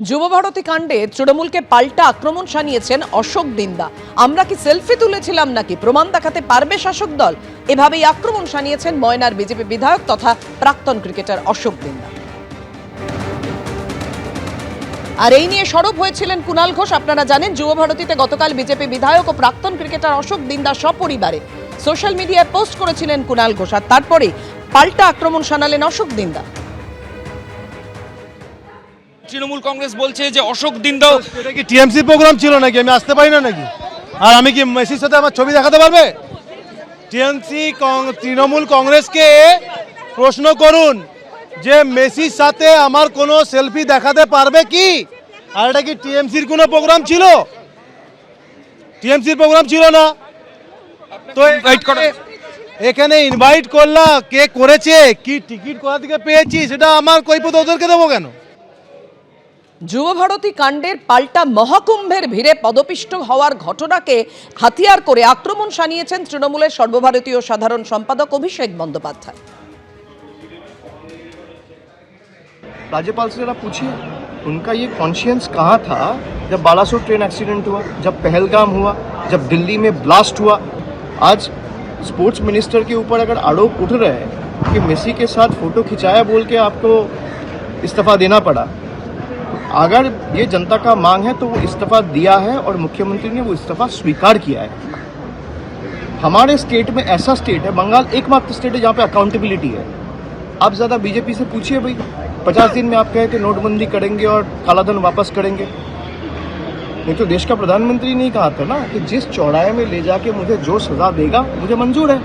যুবভারতী কাণ্ডে তৃণমূলকে পাল্টা আক্রমণ শানিয়েছেন অশোক দিন্দা। আমরা কি সেলফি তুলেছিলাম নাকি? প্রমাণ দেখাতে পারবে শাসক দল? এভাবেই আক্রমণ শানিয়েছেন ময়নার বিজেপি বিধায়ক তথা প্রাক্তন ক্রিকেটার অশোক দিন্দা। আর এই নিয়ে সরব হয়েছিলেন কুণাল ঘোষ। আপনারা জানেন যুবভারতীতে গতকাল বিজেপি বিধায়ক ও প্রাক্তন ক্রিকেটার অশোক দিন্দা সপরিবারে সোশ্যাল মিডিয়ায় পোস্ট করেছিলেন কুণাল ঘোষ। আর তারপরে পাল্টা আক্রমণ শানালেন অশোক দিন্দা। তৃণমূল কংগ্রেস বলছে যে অশোক দিনদাও এটা কি টিএমসি প্রোগ্রাম ছিল নাকি? আমি আসতে পারি না নাকি? আর আমি কি মেসির সাথে আমার ছবি দেখাতে পারবে? টিএমসি তৃণমূল কংগ্রেসকে প্রশ্ন করুন যে মেসির সাথে আমার কোনো সেলফি দেখাতে পারবে কি? আর এটা কি টিএমসির কোনো প্রোগ্রাম ছিল? টিএমসির প্রোগ্রাম ছিল না। তো এখানে- এখানে ইনভাইট করলা কে করেছে কি টিকিট কোথা থেকে পেয়েছি সেটা আমার কৈপত ওদেরকে দেবো কেন? যুবভারতী কাণ্ডের পাল্টা মহাকুম্ভের ভিড়ে পদপিষ্ট হওয়ার ঘটনাকে হাতিয়ার করে আক্রমণ শানিয়েছেন তৃণমূলের সর্বভারতীয় সাধারণ সম্পাদক অভিষেক বন্দ্যোপাধ্যায় राज्यपाल से जरा पूछिए उनका ये कॉन्शियंस कहाँ था जब बालासोर ट्रेन एक्सीडेंट हुआ जब पहलगाम हुआ जब दिल्ली में ब्लास्ट हुआ आज स्पोर्ट्स मिनिस्टर के ऊपर अगर आरोप उठ रहे हैं कि मेसी के साथ फोटो खिंचाया बोल के आपको इस्तीफा देना पड़ा तो अगर ये जनता का मांग है तो वो इस्तीफा दिया है और मुख्यमंत्री ने वो इस्तीफा स्वीकार किया है। हमारे स्टेट में ऐसा स्टेट है, बंगाल एकमात्र स्टेट है जहाँ पे अकाउंटेबिलिटी है। आप ज़्यादा बीजेपी से पूछिए भाई। पचास दिन में आप कहे कि नोटबंदी करेंगे और कालाधन वापस करेंगे। नहीं तो देश का प्रधानमंत्री नहीं कहा था ना कि जिस चौराहे में ले जाके मुझे जो सजा देगा, मुझे मंजूर है।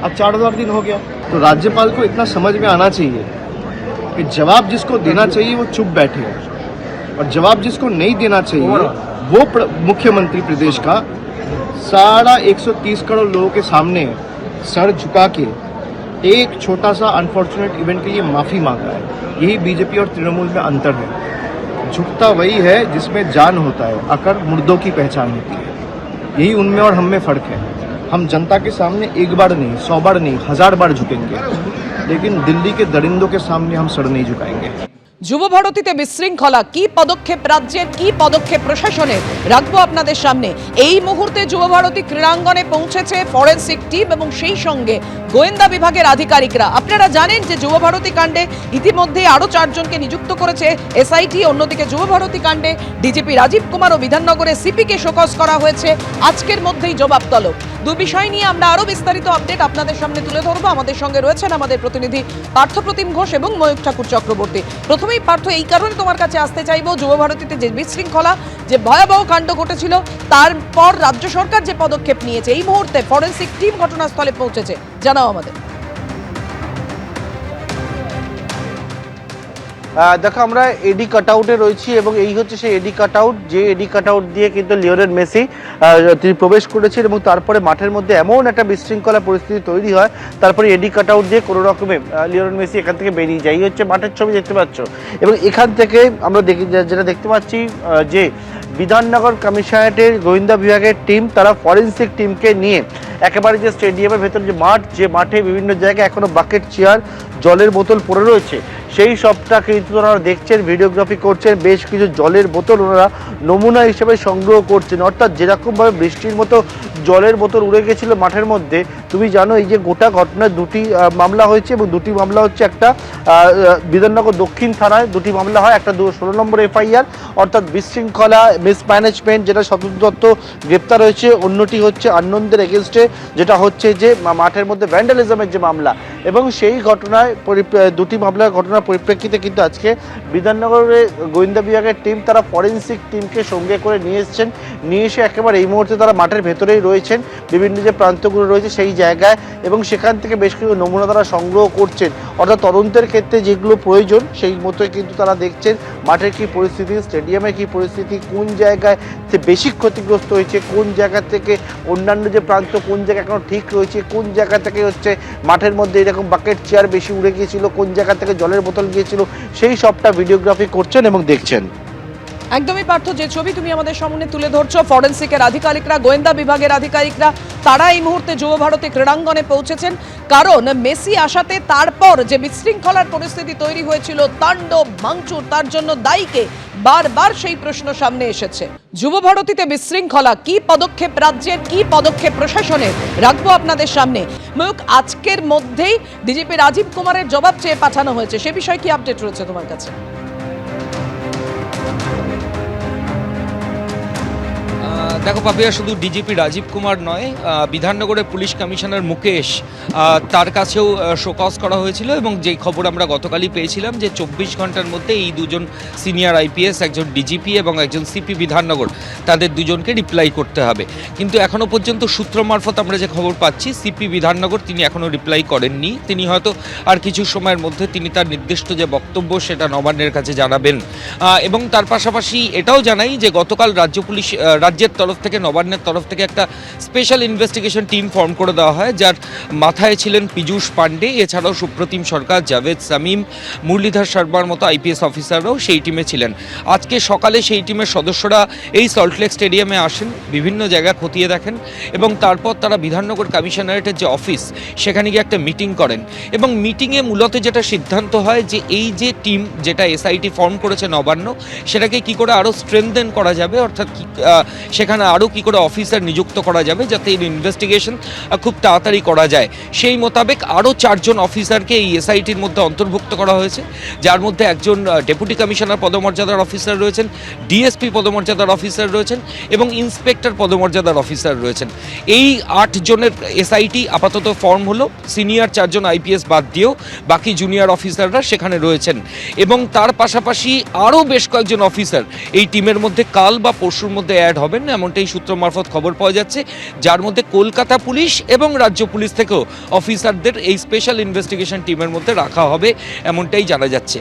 आज चार हज़ार दिन हो गया। तो राज्यपाल को इतना समझ में आना चाहिए कि जवाब जिसको देना चाहिए, वो चुप बैठे और जवाब जिसको नहीं देना चाहिए, वो मुख्यमंत्री प्रदेश का सारा 130 करोड़ लोगों के सामने सर झुका के एक छोटा सा अनफॉर्चुनेट इवेंट के लिए माफ़ी मांगा है। यही बीजेपी और तृणमूल में अंतर है। झुकता वही है जिसमें जान होता है अकर मुर्दों की पहचान होती है। यही उनमें और हम में फ़र्क है। हम जनता के सामने एक बार नहीं, सौ बार नहीं, हज़ार बार झुकेंगे। लेकिन दिल्ली के दरिंदों के सामने हम सर नहीं झुकाएँगे। যুবভারতীতে বিশৃঙ্খলা, কি পদক্ষেপ রাজ্যের, কি পদক্ষেপ প্রশাসনের? রাখব আপনাদের সামনে। এই মুহূর্তে যুব ভারতী ক্রীড়াঙ্গনে পৌঁছেছে ফরেন্সিক টিম এবং সেই সঙ্গে গোয়েন্দা বিভাগের আধিকারিকরা। আপনারা জানেন যে যুবভারতী কাণ্ডে ইতিমধ্যে আরও চারজনকে নিযুক্ত করেছে এসআইটি অন্যদিকে যুবভারতী কাণ্ডে ডিজিপি রাজীব কুমার ও বিধাননগরে সিপিকে শোকজ করা হয়েছে। আজকের মধ্যেই জবাব তলব। দু বিষয় নিয়ে আমরা আরও বিস্তারিত আপডেট আপনাদের সামনে তুলে ধরবো। আমাদের সঙ্গে রয়েছেন আমাদের প্রতিনিধি পার্থপ্রতিম ঘোষ এবং ময়ূক ঠাকুর চক্রবর্তী। প্রথমেই পার্থ, এই কারণে তোমার কাছে আসতে চাইব যুবভারতীতে যে বিশৃঙ্খলা, যে ভয়াবহ কাণ্ড ঘটেছিল, তারপর রাজ্য সরকার যে পদক্ষেপ নিয়েছে, এই মুহূর্তে ফরেন্সিক টিম ঘটনাস্থলে পৌঁছেছে। জানাও আমাদের। দেখো আমরা এডি কাটআউটে রয়েছি এবং এই হচ্ছে সেই এডি কাটআউট যে এডি কাটআউট দিয়ে কিন্তু লিওনেল মেসি তিনি প্রবেশ করেছেন এবং তারপরে মাঠের মধ্যে এমন একটা বিশৃঙ্খলা পরিস্থিতি তৈরি হয়, তারপরে এডি কাটআউট দিয়ে কোনো রকমে লিওনেল মেসি এখান থেকে বেরিয়ে যায়। এই হচ্ছে মাঠের ছবি, দেখতে পাচ্ছ? এবং এখান থেকে আমরা দেখি যেটা দেখতে পাচ্ছি যে বিধাননগর কমিশনারেটের গোয়েন্দা বিভাগের টিম তারা ফরেন্সিক টিমকে নিয়ে একেবারে যে স্টেডিয়ামের ভেতর যে মাঠ, যে মাঠে বিভিন্ন জায়গায় এখনও বাকেট চেয়ার, জলের বোতল পড়ে রয়েছে। সেই সবটা কিন্তু ওনারা দেখছেন, ভিডিওগ্রাফি করছেন, বেশ কিছু জলের বোতল ওনারা নমুনা হিসেবে সংগ্রহ করছেন। অর্থাৎ যেরকমভাবে বৃষ্টির মতো জলের বোতল উড়ে গেছিল মাঠের মধ্যে। তুমি জানো এই যে গোটা ঘটনায় দুটি মামলা হয়েছে এবং দুটি মামলা হচ্ছে একটা বিধাননগর দক্ষিণ থানায় দুটি মামলা হয়, একটা ষোলো নম্বর এফআইআর, অর্থাৎ বিশৃঙ্খলা মিসম্যানেজমেন্ট যেটা স্বতন্ত্র দত্ত গ্রেপ্তার হয়েছে। অন্যটি হচ্ছে আনন্দের এগেনস্টে, যেটা হচ্ছে যে মাঠের মধ্যে ভ্যান্ডালিজমের যে মামলা। এবং সেই ঘটনায় দুটি মামলার ঘটনার পরিপ্রেক্ষিতে কিন্তু আজকে বিধাননগরের গোয়েন্দা বিভাগের টিম তারা ফরেন্সিক টিমকে সঙ্গে করে নিয়ে এসেছেন। নিয়ে এসে একেবারে এই মুহূর্তে তারা মাঠের ভেতরেই রয়েছেন, বিভিন্ন যে প্রান্তগুলো রয়েছে সেই জায়গায় এবং সেখান থেকে বেশ কিছু নমুনা তারা সংগ্রহ করছেন। অর্থাৎ তদন্তের ক্ষেত্রে যেগুলো প্রয়োজন, সেই মতোই কিন্তু তারা দেখছেন মাঠের কি পরিস্থিতি, স্টেডিয়ামের কি পরিস্থিতি, কোন জায়গায় সে বেশি ক্ষতিগ্রস্ত হয়েছে, কোন জায়গা থেকে অন্যান্য যে প্রান্ত, কোন জায়গা এখনও ঠিক রয়েছে, কোন জায়গা থেকে হচ্ছে মাঠের মধ্যে এরকম বাকেট চেয়ার বেশি উড়ে গিয়েছিল, কোন জায়গা থেকে জলের বোতল গিয়েছিল, সেই সবটা ভিডিওগ্রাফি করছেন এবং দেখছেন। একদমই পার্থ, যে ছবি তুমি আমাদের সামনে তুলে ধরছো, ফরেন্সিকের আধিকারিকরা, গোয়েন্দা বিভাগের আধিকারিকরা, তারা এই মুহূর্তে যুব ভারতী ক্রীড়াঙ্গনে পৌঁছেছেন। কারণ মেসি আসাতে তারপর যে বিশৃঙ্খলার পরিস্থিতি তৈরি হয়েছিল, তাণ্ডব, ভাঙচুর, তার জন্য দায়ীকে বারবার সেই প্রশ্ন সামনে এসেছে। যুব ভারতীতে বিশৃঙ্খলা, কি পদক্ষেপ রাজ্যের, কি পদক্ষেপ প্রশাসনের? রাখব আপনাদের সামনে। ময়ূক আজকের মধ্যেই ডিজিপি রাজীব কুমারের জবাব চেয়ে পাঠানো হয়েছে। সে বিষয়ে কি আপডেট রয়েছে তোমার কাছে? দেখো পাপিয়া, শুধু ডিজিপি রাজীব কুমার নয় বিধাননগরের পুলিশ কমিশনার মুকেশ তার কাছেও শোকস করা হয়েছিল এবং যে খবর আমরা গতকালই পেয়েছিলাম যে চব্বিশ ঘণ্টার মধ্যে এই দুজন সিনিয়র আইপিএস একজন ডিজিপি এবং একজন সিপি বিধাননগর, তাদের দুজনকে রিপ্লাই করতে হবে। কিন্তু এখনও পর্যন্ত সূত্র মারফত আমরা যে খবর পাচ্ছি সিপি বিধাননগর তিনি এখনও রিপ্লাই করেননি। তিনি হয়তো আর কিছু সময়ের মধ্যে তিনি তার নির্দিষ্ট যে বক্তব্য, সেটা নবান্নের কাছে জানাবেন। এবং তার পাশাপাশি এটাও জানাই যে গতকাল রাজ্য পুলিশ রাজ্যের তরফ থেকে, নবান্নের তরফ থেকে একটা স্পেশাল ইনভেস্টিগেশন টিম ফর্ম করে দেওয়া হয়, যার মাথায় ছিলেন পীযূষ পান্ডে এছাড়াও সুপ্রতিম সরকার, জাভেদ সামিম, মুরলীধর শর্মার মতো আইপিএস অফিসাররাও সেই টিমে ছিলেন। আজকে সকালে সেই টিমের সদস্যরা এই সল্টলেক স্টেডিয়ামে আসেন, বিভিন্ন জায়গা খতিয়ে দেখেন এবং তারপর তারা বিধাননগর কমিশনারেটের যে অফিস, সেখানে গিয়ে একটা মিটিং করেন। এবং মিটিংয়ে মূলত যেটা সিদ্ধান্ত হয় যে এই যে টিম যেটা এসআইটি ফর্ম করেছে নবান্ন, সেটাকে কি করে আরও স্ট্রেংথেন করা যাবে, অর্থাৎ কি সেখানে আরও কি করে অফিসার নিযুক্ত করা যাবে যাতে এই ইনভেস্টিগেশন খুব তাড়াতাড়ি করা যায়। সেই মোতাবেক আরও চারজন অফিসারকে এই এসআইটির মধ্যে অন্তর্ভুক্ত করা হয়েছে, যার মধ্যে একজন ডেপুটি কমিশনার পদমর্যাদার অফিসার রয়েছেন ডিএসপি পদমর্যাদার অফিসার রয়েছেন এবং ইন্সপেক্টর পদমর্যাদার অফিসার রয়েছেন। এই আট জনের এসআইটি আপাতত ফর্ম হলো সিনিয়র চারজন আইপিএস বাদ দিয়েও বাকি জুনিয়র অফিসাররা সেখানে রয়েছেন। এবং তার পাশাপাশি আরও বেশ কয়েকজন অফিসার এই টিমের মধ্যে কাল বা পরশুর মধ্যে অ্যাড হবেন। এমনটাই সূত্র মারফত খবর পাওয়া যাচ্ছে, যার মধ্যে কলকাতা পুলিশ এবং রাজ্য পুলিশ থেকেও অফিসারদের এই স্পেশাল ইনভেস্টিগেশন টিমের মধ্যে রাখা হবে এমনটাই জানা যাচ্ছে।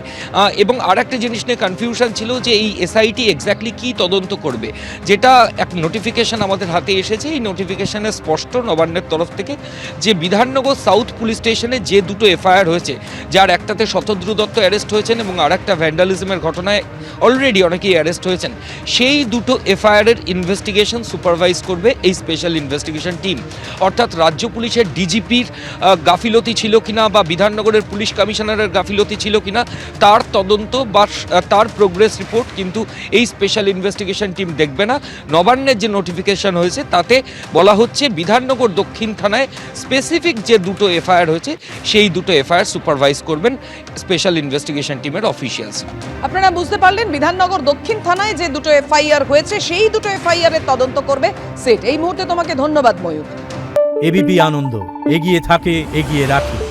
এবং আর একটা জিনিস নিয়ে কনফিউশন ছিল যে এই এসআইটি এক্স্যাক্টলি কী তদন্ত করবে, যেটা এক নোটিফিকেশন আমাদের হাতে এসেছে। এই নোটিফিকেশনে স্পষ্ট নবান্নের তরফ থেকে যে বিধাননগর সাউথ পুলিশ স্টেশনে যে দুটো এফআইআর হয়েছে, যার একটাতে শতদ্রু দত্ত অ্যারেস্ট হয়েছেন এবং আর একটা ভ্যান্ডালিজমের ঘটনায় অলরেডি অনেকেই অ্যারেস্ট হয়েছেন, সেই দুটো এফআইআরের ইনভেস্টিগেশন সুপারভাইজ করবে এই স্পেশাল ইনভেস্টিগেশন টিম। অর্থাৎ রাজ্য পুলিশের ডিজিপির গাফিলতি ছিল কিনা বা বিধাননগরের পুলিশ কমিশনারের গাফিলতি ছিল কিনা, তার তদন্ত বা তার প্রোগ্রেস রিপোর্ট কিন্তু এই স্পেশাল ইনভেস্টিগেশন টিম দেখবে না। নবান্নের যে নোটিফিকেশন হয়েছে, তাতে বলা হচ্ছে বিধাননগর দক্ষিণ থানায় স্পেসিফিক যে দুটো এফআইআর হয়েছে, সেই দুটো এফআইআর সুপারভাইজ করবেন স্পেশাল ইনভেস্টিগেশন টিমের অফিসিয়ালস আপনারা বুঝতে পারলেন, বিধাননগর দক্ষিণ থানায় যে দুটো এফআইআর হয়েছে, সেই দুটো এফআইআর এর তদন্ত করবে সেট। এই মুহূর্তে তোমাকে ধন্যবাদ, ময়ূর। এবিপি আনন্দ। এগিয়ে থাকে, এগিয়ে রাখে।